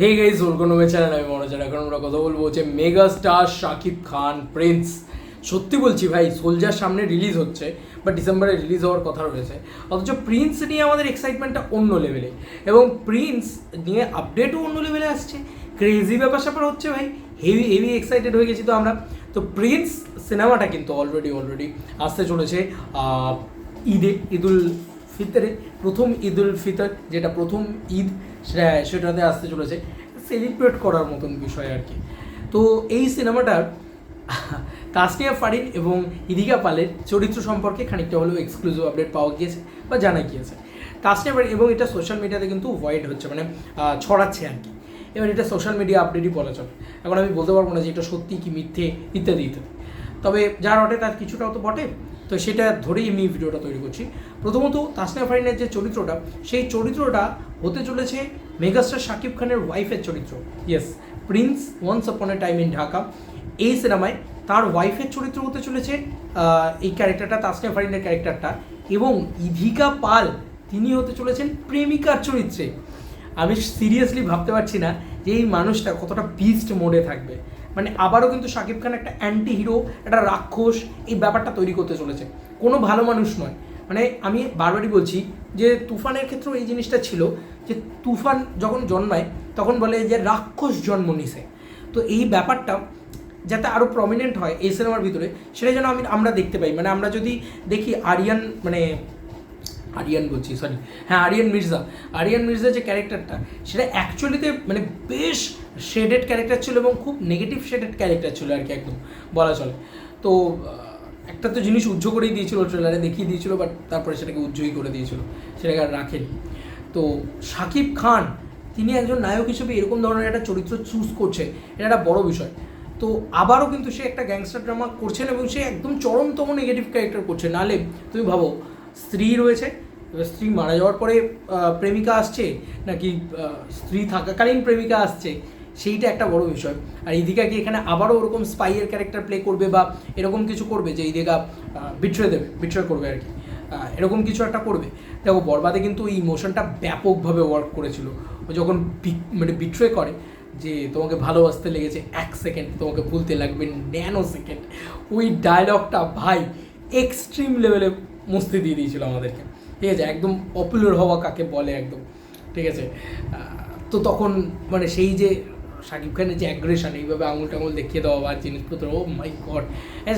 Hey guys my channel আমি মনোজার এখন আমরা কথা বলব হচ্ছে mega star Shakib Khan prince সত্যি বলছি ভাই সোলজার সামনে রিলিজ হচ্ছে বা ডিসেম্বরে রিলিজ হওয়ার কথা রয়েছে। অথচ প্রিন্স নিয়ে আমাদের এক্সাইটমেন্টটা অন্য লেভেলে এবং প্রিন্স নিয়ে আপডেটও অন্য লেভেলে আসছে। ক্রেজি ব্যাপার স্যাপার হচ্ছে ভাই হেভি হেভি এক্সাইটেড হয়ে গেছি তো আমরা। তো প্রিন্স সিনেমাটা কিন্তু অলরেডি অলরেডি আসতে চলেছে ঈদে ঈদুল ফিতরে, প্রথম ঈদ উল ফিতর, যেটা প্রথম ঈদ সেটা সেটাতে আসতে চলেছে। সেলিব্রেট করার মতন বিষয় আর কি। তো এই সিনেমাটার তাসনিয়া ফারিন এবং ইদিকা পালের চরিত্র সম্পর্কে খানিকটা হলেও এক্সক্লুসিভ আপডেট পাওয়া গিয়েছে বা জানা গিয়েছে। তাসনিয়া ফারিন এবং এটা সোশ্যাল মিডিয়াতে কিন্তু ওয়াইড হচ্ছে মানে ছড়াচ্ছে আর কি। এবার এটা সোশ্যাল মিডিয়া আপডেটই বলা চলে। এখন আমি বলতে পারব না যে এটা সত্যি কি মিথ্যে ইত্যাদি ইত্যাদি। তবে যার বটে তার কিছুটাও তো বটে। তো সেটা ধরেই আমি ভিডিওটা তৈরি করছি। প্রথমত তাসনিয়া ফারিনের যে চরিত্রটা, সেই চরিত্রটা হতে চলেছে মেগাস্টার শাকিব খানের ওয়াইফের চরিত্র। Yes prince once upon A time in Dhaka এই সিনেমায় তার ওয়াইফের চরিত্র হতে চলেছে এই ক্যারেক্টারটা, তাসনিয়া ফারিনের ক্যারেক্টারটা এবং ইধিকা পাল, তিনি হতে চলেছেন প্রেমিকার চরিত্রে। আমি সিরিয়াসলি ভাবতে পারছি না যে এই মানুষটা কতটা বিস্ট মোডে থাকবে। মানে আবারও কিন্তু শাকিব খান একটা অ্যান্টি হিরো একটা রাক্ষস এই ব্যাপারটা তৈরি করতে চলেছে। কোনো ভালো মানুষ নয়। মানে আমি বারবারই বলছি যে তুফানের ক্ষেত্রেও এই জিনিসটা ছিল যে তুফান যখন জন্মায়, তখন বলে যে রাক্ষস জন্ম নিছে। তো এই ব্যাপারটা যাতে আরও প্রমিনেন্ট হয় এই সিনেমার ভিতরে সেটা যেন আমি আমরা দেখতে পাই। মানে আমরা যদি দেখি আরিয়ান মানে আরিয়ান বলছি সরি হ্যাঁ আরিয়ান মির্জা। আরিয়ান মির্জা যে ক্যারেক্টারটা সেটা অ্যাকচুয়ালিতে মানে বেশ শেডেড ক্যারেক্টার ছিল এবং খুব নেগেটিভ শেডেড ক্যারেক্টার ছিল আর কি একদম, বলা চলে। তো একটা তো জিনিস উজ্জ্ব করেই দিয়েছিল ট্রেলারে দেখিয়ে দিয়েছিল বাট তারপরে সেটাকে উজ্জ্বই করে দিয়েছিল, সেটাকে আর রাখেনি। তো শাকিব খান, তিনি একজন নায়ক হিসেবে এরকম ধরনের একটা চরিত্র চুজ করছে, এটা একটা বড় বিষয়। তো, আবারও কিন্তু সে একটা গ্যাংস্টার ড্রামা করছেন এবং সে একদম চরমতম নেগেটিভ ক্যারেক্টার করছে। নালে, তুমি ভাবো স্ত্রী রয়েছে, এবার স্ত্রী মারা যাওয়ার পরে প্রেমিকা আসছে, নাকি স্ত্রী থাকাকালীন প্রেমিকা আসছে, সেইটা একটা বড় বিষয়। আর ইদিকা কি এখানে আবারও ওরকম স্পাইয়ের ক্যারেক্টার প্লে করবে বা এরকম কিছু করবে যে ইদিকা বিট্রে দেবে বিট্রে করবে আর কি? এরকম কিছু একটা করবে। দেখো, বরবাদে কিন্তু এই ইমোশনটা ব্যাপকভাবে ওয়ার্ক করেছিল। ও যখন মানে বিট্রে করে যে তোমাকে ভালোবাসতে লেগেছে এক সেকেন্ড তোমাকে ভুলতে লাগবে ন্যানো সেকেন্ড ওই ডায়লগটা ভাই এক্সট্রিম লেভেলে মুস্তি দিয়ে দিয়েছিল আমাদেরকে। ঠিক আছে, একদম পপুলার হওয়া কাকে বলে একদম। ঠিক আছে তো তখন মানে সেই যে শাকিব খানের যে অ্যাগ্রেশন এইভাবে আঙুল টাঙুল দেখিয়ে দেওয়া বা জিনিসপত্র ও মাই গড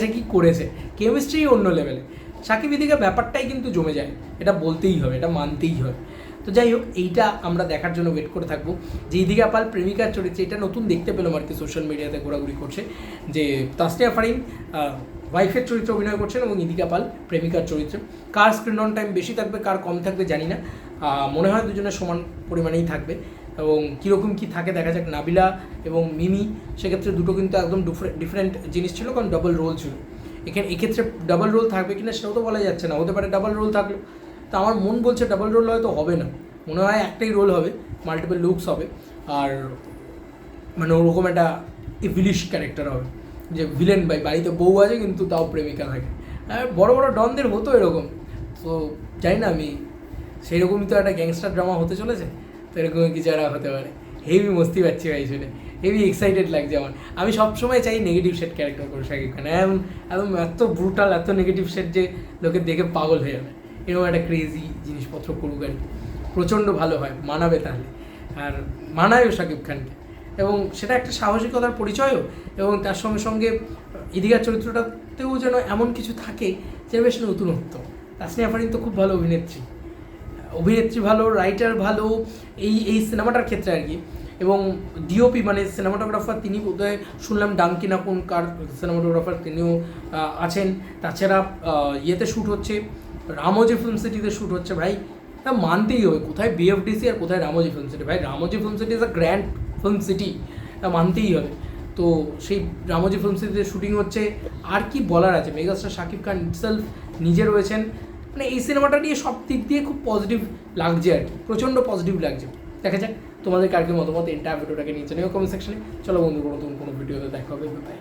সে কি করেছে? কেমিস্ট্রি অন্য লেভেলে সাকিব এদিকে ব্যাপারটাই কিন্তু জমে যায়, এটা বলতেই হবে, এটা মানতেই হবে। তো যাই হোক, এইটা আমরা দেখার জন্য ওয়েট করে থাকব। যে ইদিকা পাল প্রেমিকার চরিত্রে এটা নতুন দেখতে পেলাম আর কি সোশ্যাল মিডিয়াতে ঘোরাঘুরি করছে, যে তাসনিয়া ফারিন ওয়াইফের চরিত্রে অভিনয় করছেন এবং ইদিকা পাল, প্রেমিকার চরিত্রে। কার স্ক্রিন অন টাইম বেশি থাকবে, কার কম থাকবে জানি না। মনে হয় দুজনের সমান পরিমাণেই থাকবে। এবং কীরকম কী থাকে দেখা যাক, নাবিলা এবং মিমি, সেক্ষেত্রে দুটো কিন্তু একদম ডিফারেন্ট জিনিস ছিল, কারণ ডবল রোল ছিল। এখানে, এক্ষেত্রে ডাবল রোল থাকবে কিনা সেটাও তো বলা যাচ্ছে না, হতে পারে ডাবল রোল থাকল। তা আমার মন বলছে ডাবল রোল হয়তো হবে না। মনে হয় একটাই রোল হবে মাল্টিপল লুকস হবে। আর মানে ওরকম একটা ইভিলিশ ক্যারেক্টার হবে। যে ভিলেন ভাই, বাড়িতে বউ আছে কিন্তু তাও প্রেমিকা থাকে। আর বড় বড় ডনদের হতো এরকম। তো জানি না আমি সেই রকমই তো একটা গ্যাংস্টার ড্রামা হতে চলেছে, তো এরকমই কিছু একটা হতে পারে। হেভি মস্তি পাচ্ছি ভাই শুনে। হেভি এক্সাইটেড লাগছে আমার। আমি সবসময় চাই নেগেটিভ সেট ক্যারেক্টার করে শাকিব খান। একদম একদম এত ব্রুটাল এত নেগেটিভ সেট যে লোকে দেখে পাগল হয়ে যাবে। এরকম একটা ক্রেজি জিনিসপত্র করুক আর প্রচণ্ড ভালো হয়, মানাবে তাহলে। আর মানায়ও শাকিব খানকে। এবং সেটা একটা সাহসিকতার পরিচয়ও এবং তার সঙ্গে সঙ্গে ইদিকার চরিত্রটাতেও যেন এমন কিছু থাকে যে বেশ নতুনত্ব। তাসনিয়া ফারিন তো খুব ভালো অভিনেত্রী। অভিনেত্রী ভালো রাইটার ভালো, এই এই সিনেমাটার ক্ষেত্রে আর কি। এবং ডিওপি মানে সিনেমাটোগ্রাফার তিনি বোধহয় শুনলাম ডাঙ্কি না কোন কার সিনেমাটোগ্রাফার তিনিও আছেন। তাছাড়া ইয়েতে শ্যুট হচ্ছে, রামোজি ফিল্ম সিটিতে শ্যুট হচ্ছে। ভাই, তা মানতেই হবে। কোথায় বিএফডিসি আর কোথায় রামোজি ফিল্ম সিটি ভাই, Ramoji film city is a grand film city মানতেই হবে। তো সেই রামোজি ফিল্ম সিটিতে শুটিং হচ্ছে। আর কি বলার আছে? মেগাস্টার শাকিব খান ইটসেলফ নিজে রয়েছেন। মানে এই সিনেমাটা নিয়ে সব দিক দিয়ে খুব পজিটিভ লাগছে আর কি। প্রচণ্ড পজিটিভ লাগছে। দেখা যাক তোমাদের কার মতামত। এন্টায়ার ভিডিওটাকে নিচে নিও কমেন্ট সেকশনে চলো বন্ধু কোনো নতুন কোনো ভিডিওতে দেখা হবে। বাই